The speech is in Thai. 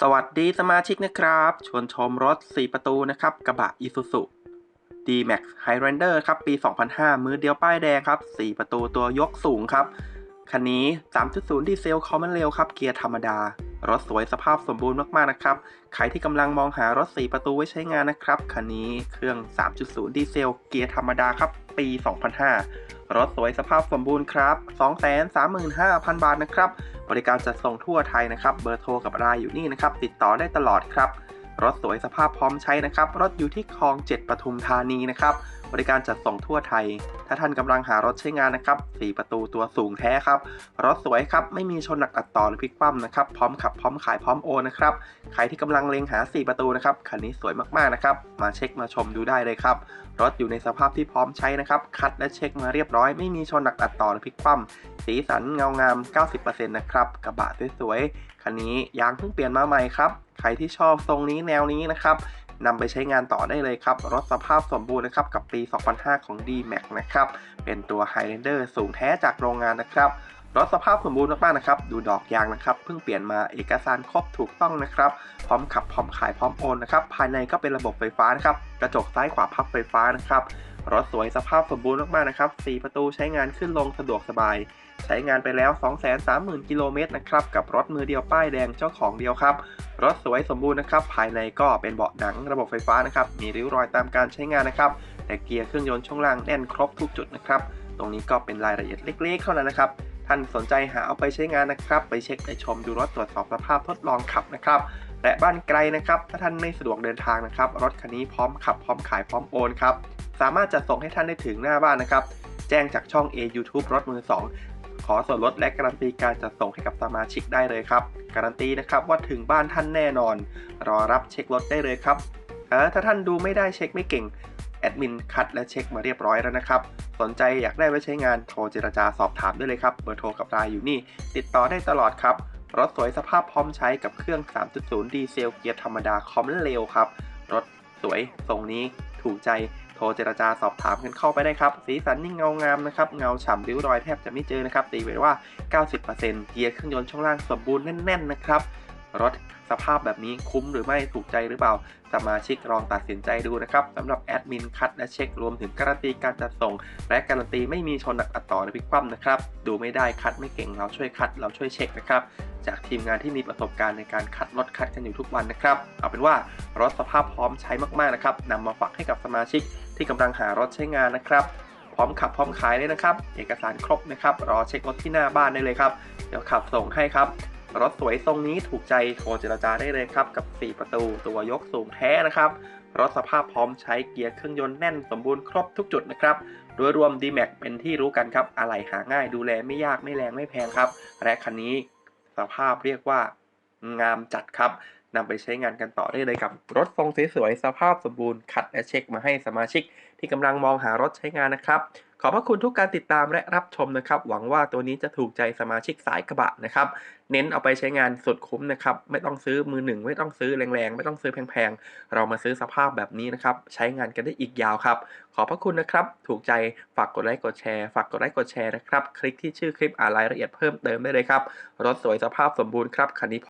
สวัสดีสมาชิกนะครับ ชวนชมรถ 4 ประตูนะครับ กระบะ Isuzu D-Max Highlander ครับ ปี 2005 มือเดียวป้ายแดงครับ 4 ประตูตัวยกสูงครับ คันนี้ 3.0 ดีเซลคอมมอนเรลครับ เกียร์ธรรมดา รถสวยสภาพสมบูรณ์มาก ๆ นะครับ ใครที่กำลังมองหารถ 4 ประตูไว้ใช้งานนะครับ คันนี้เครื่อง 3.0 ดีเซล เกียร์ธรรมดาครับ ปี 2005 รถสวยสภาพสมบูรณ์ครับ 235,000 บาทนะครับ บริการจัดส่งทั่วไทยนะครับ เบอร์โทรกับรายอยู่นี่นะครับ ติดต่อได้ตลอดครับ รถสวยสภาพพร้อมใช้นะครับ รถอยู่ที่คลอง7ปทุมธานีนะครับ บริการจัดส่งทั่วไทย ถ้าท่านกำลังหารถใช้งานนะครับ4ประตูตัวสูงแท้ครับ รถสวยครับ ไม่มีชนหนักอัดต่อหรือพลิกคว่ำนะครับ พร้อมขับพร้อมขายพร้อมโอนนะครับ ใครที่กำลังเล็งหา 4 ประตูนะครับ คันนี้สวยมากๆนะครับ มาเช็คมาชมดูได้เลยครับ รถอยู่ในสภาพที่พร้อมใช้นะครับ คัดและเช็คมาเรียบร้อย ไม่มีชนหนักอัดต่อหรือพลิกคว่ำสีสันเงางาม 90%นะครับ กระบะสวยๆ คันนี้ยางเพิ่งเปลี่ยนมาใหม่ครับ ใครที่ชอบทรงนี้แนวนี้นะครับนำไปใช้งานต่อได้เลยครับ รถสภาพสมบูรณ์นะครับ กับปี 2005 ของ D-Max นะครับ เป็นตัว Highlander สูงแท้จากโรงงานนะครับ รถสภาพสมบูรณ์มากๆนะครับ ดูดอกยางนะครับ เพิ่งเปลี่ยนมาเอกสารครบถูกต้องนะครับ พร้อมขับพร้อมขายพร้อมโอนนะครับ ภายในก็เป็นระบบไฟฟ้านะครับ กระจกซ้ายขวาพับไฟฟ้านะครับ รถสวยสภาพสมบูรณ์มากๆนะครับ 4 ประตูใช้งานขึ้นลงสะดวกสบาย ใช้งานไปแล้ว 230,000 กิโลเมตรนะครับ กับรถมือเดียวป้ายแดงเจ้าของเดียวครับ รถสวยสมบูรณ์นะครับ ภายในก็เป็นเบาะหนังระบบไฟฟ้านะครับ มีริ้วรอยตามการใช้งานนะครับ แต่เกียร์เครื่องยนต์ช่วงล่างแน่นครบทุกจุดนะครับ ตรงนี้ก็เป็นรายละเอียดเล็ก ๆ เท่านั้นนะครับ ท่านสนใจหาเอาไปใช้งานนะครับ ไปเช็คไปชมดูรถตรวจสอบสภาพทดลองขับนะครับและบ้านไกลนะครับ ถ้าท่านไม่สะดวกเดินทางนะครับ รถคันนี้พร้อมขับพร้อมขายพร้อมโอนครับ สามารถจัดส่งให้ท่านได้ถึงหน้าบ้านนะครับ แจ้งจากช่อง A YouTube รถมือ 2 ขอส่วนลดและการันตีการจัดส่งให้กับสมาชิกได้เลยครับ การันตีนะครับว่าถึงบ้านท่านแน่นอน รอรับเช็ครถได้เลยครับถ้าท่านดูไม่ได้เช็คไม่เก่งแอดมินคัดและเช็คมาเรียบร้อยแล้วนะครับ สนใจอยากได้ไว้ใช้งานโทรเจรจาสอบถามได้เลยครับ เบอร์โทรกับรายอยู่นี่ ติดต่อได้ตลอดครับ รถสวยสภาพพร้อมใช้กับเครื่อง 3.0 ดีเซลเกียร์ธรรมดาคอมเร็วครับ รถสวยทรงนี้ ถูกใจโทรเจรจาสอบถามกันเข้าไปได้ครับ สีสันนี่เงางามนะครับ เงาฉ่ำริ้วรอยแทบจะไม่เจอนะครับตีไว้ว่า 90%เกียร์เครื่องยนต์ช่องล่างสมบูรณ์แน่นๆนะครับ รถสภาพแบบนี้คุ้มหรือไม่ถูกใจหรือเปล่า สมาชิกลองตัดสินใจดูนะครับสำหรับแอดมินคัดและเช็ครวมถึงการันตีการจัดส่ง และการันตีไม่มีชนหนักอัดต่อหรือพลิกคว่ำนะครับ ดูไม่ได้คัดไม่เก่งเราช่วยคัดเราช่วยเช็คนะครับจากทีมงานที่มีประสบการณ์ในการคัดรถคัดกันอยู่ทุกวันนะครับ เอาเป็นว่ารถสภาพพร้อมใช้มากๆนะครับนำมาฝากให้กับสมาชิกที่กำลังหารถใช้งานนะครับพร้อมขับพร้อมขายเลยนะครับ เอกสารครบนะครับ รอเช็ครถที่หน้าบ้านได้เลยครับ เดี๋ยวขับส่งให้ครับ รถสวยทรงนี้ถูกใจโทรเจรจาได้เลยครับ กับ 4 ประตูตัวยกสูงแท้นะครับ รถสภาพพร้อมใช้เกียร์เครื่องยนต์แน่นสมบูรณ์ครบทุกจุดนะครับ โดยรวม D-Max เป็นที่รู้กันครับ อะไหล่หาง่ายดูแลไม่ยากไม่แรงไม่แพงครับ และคันนี้สภาพเรียกว่างามจัดครับ นำไปใช้งานกันต่อได้เลยกับ รถทรงสวยๆสภาพสมบูรณ์คัดและเช็คมาให้สมาชิก ที่กำลังมองหารถใช้งานนะครับ ขอบพระคุณทุกการติดตามและรับชมนะครับ หวังว่าตัวนี้จะถูกใจสมาชิกสายกระบะนะครับ เน้นเอาไปใช้งานสุดคุ้มนะครับ ไม่ต้องซื้อมือหนึ่งไม่ต้องซื้อแรงๆ ไม่ต้องซื้อแพงๆ เรามาซื้อสภาพแบบนี้นะครับ ใช้งานกันได้อีกยาวครับ ขอบพระคุณนะครับ ถูกใจฝากกดไลค์กดแชร์ฝากกดไลค์กดแชร์นะครับ คลิกที่ชื่อคลิปอ่านรายละเอียดเพิ่มเติมได้เลยครับ รถสวยสภาพสมบูรณ์ครับคันนี้